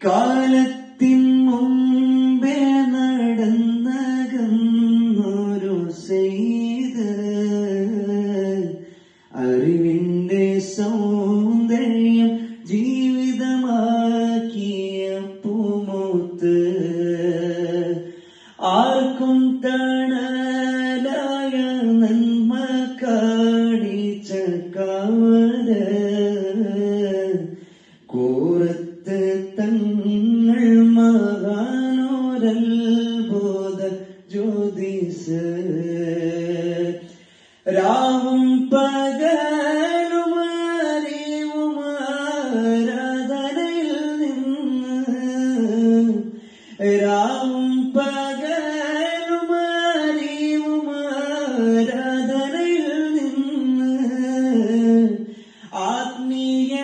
കാലത്തിൻ മുമ്പേ നടന്നകന്നൊരു ചെയ്ത് അറിവിന്റെ സൗന്ദര്യം ജീവിതമാക്കിയ പൂമൂത്ത്. ആർക്കും തണലായ നന്മ കാടിച്ച കാവ് തങ്ങൾ മഹാനോരൽബോധ ജ്യോതിസ്. രാവും പകലും അറിവും ആരാധനയിൽ നിന്ന്. രാവും പകലും അറിവും ആരാധനയിൽ നിന്ന്. ആത്മീയ